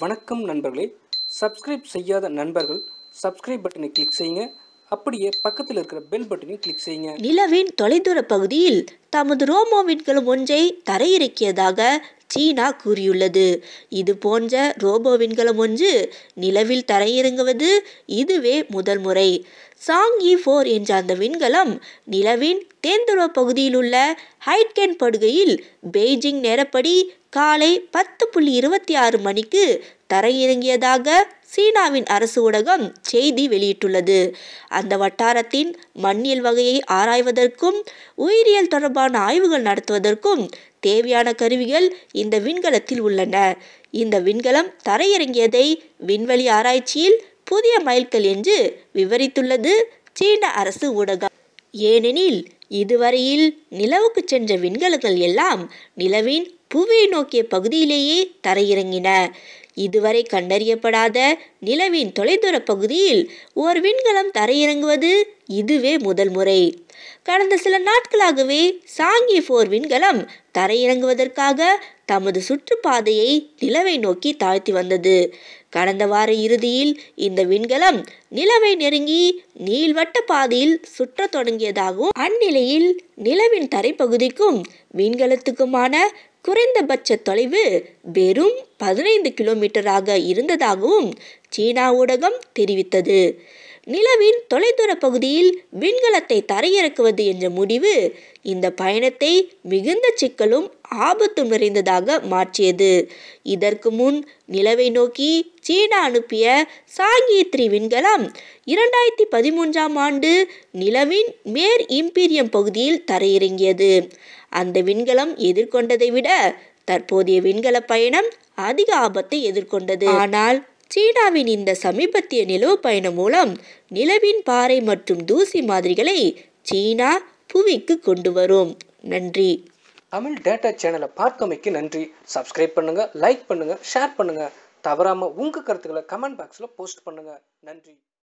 வணக்கம் நண்பர்களே. சப்ஸ்கிரைப் செய்யாத நண்பர்கள் சப்ஸ்கிரைப் பட்டனை கிளிக் செய்யுங்க. அப்படியே பக்கத்தில் இருக்கிற பெல் பட்டனையும் கிளிக் செய்யுங்க. நிலவின் தொலைதூர பகுதியில் தமது ரோமோ விண்கலம் ஒன்றை தரையிறக்கியதாக சீனா கூறியுள்ளது. இது போன்ற ரோபோ விண்கலம் ஒன்று நிலவில் தரையிறங்குவது இதுவே முதல் முறை. சாங் இ ஃபோர் என்ற அந்த விண்கலம் நிலவின் தென்துருவ பகுதியில் உள்ள ஹைட்கென் படுகையில் பெய்ஜிங் நேரப்படி காலை பத்து புள்ளி இருபத்தி ஆறு மணிக்கு தரையிறங்கியதாக சீனாவின் அரசு ஊடகம் செய்தி வெளியிட்டுள்ளது. அந்த வட்டாரத்தின் மண்ணியல் வகையை ஆராய்வதற்கும் உயிரியல் தொடர்பான ஆய்வுகள் நடத்துவதற்கும் தேவையான கருவிகள் இந்த விண்கலத்தில் உள்ளன. இந்த விண்கலம் தரையிறங்கியதை விண்வெளி ஆராய்ச்சியில் புதிய மைல்கல் என்று விவரித்துள்ளது சீன அரசு ஊடகம். ஏனெனில் இதுவரையில் நிலவுக்கு சென்ற விண்கலங்கள் எல்லாம் நிலவின் புவியை நோக்கிய பகுதியிலேயே தரையிறங்கின. இதுவரை கண்டறியப்படாத நிலவின் தொலைதூர பகுதியில் ஓர் விண்கலம் தரையிறங்குவது இதுவே முதல் முறை. கடந்த சில நாட்களாகவே சாங்கி போர் விண்கலம் தரையிறங்குவதற்காக தமது சுற்றுப்பாதையை நிலவை நோக்கி தாழ்த்தி வந்தது. கடந்த வார இறுதியில் இந்த விண்கலம் நிலவை நெருங்கி நீள்வட்ட பாதையில் சுற்றத் தொடங்கியதாகவும் அந்நிலையில் நிலவின் தரைப்பகுதிக்கும் விண்கலத்துக்குமான குறைந்தபட்ச தொலைவு வெறும் பதினைந்து கிலோமீட்டராக இருந்ததாகவும் சீனா ஊடகம் தெரிவித்தது. நிலவின் தொலைதூர பகுதியில் விண்கலத்தை தரையிறக்குவது என்ற முடிவு இந்த பயணத்தை மிகுந்த சிக்கலும் ஆபத்தும் நிறைந்ததாக மாற்றியது. இதற்கு முன் நிலவை நோக்கி சீனா அனுப்பிய சாங்கித்ரி விண்கலம். இரண்டாயிரத்தி பதிமூன்றாம் ஆண்டு நிலவின் மேர் இம்பீரியம் பகுதியில் தரையிறங்கியது. அந்த விண்கலம் எதிர்கொண்டதை விட தற்போதைய விண்கல பயணம் அதிக ஆபத்தை எதிர்கொண்டது. ஆனால் சீனாவின் இந்த சமீபத்திய நிலவு பயணம் மூலம் நிலவின் பாறை மற்றும் தூசி மாதிரிகளை சீனா புவிக்கு கொண்டு வரும். நன்றி. தமிழ் டேட்டா சேனலை பார்க்கமைக்கு நன்றி. சப்ஸ்கிரைப் பண்ணுங்க லைக் பண்ணுங்க ஷேர் பண்ணுங்க. தவறாமல் உங்கள் கருத்துக்களை கமெண்ட் பாக்ஸில் போஸ்ட் பண்ணுங்கள் நன்றி.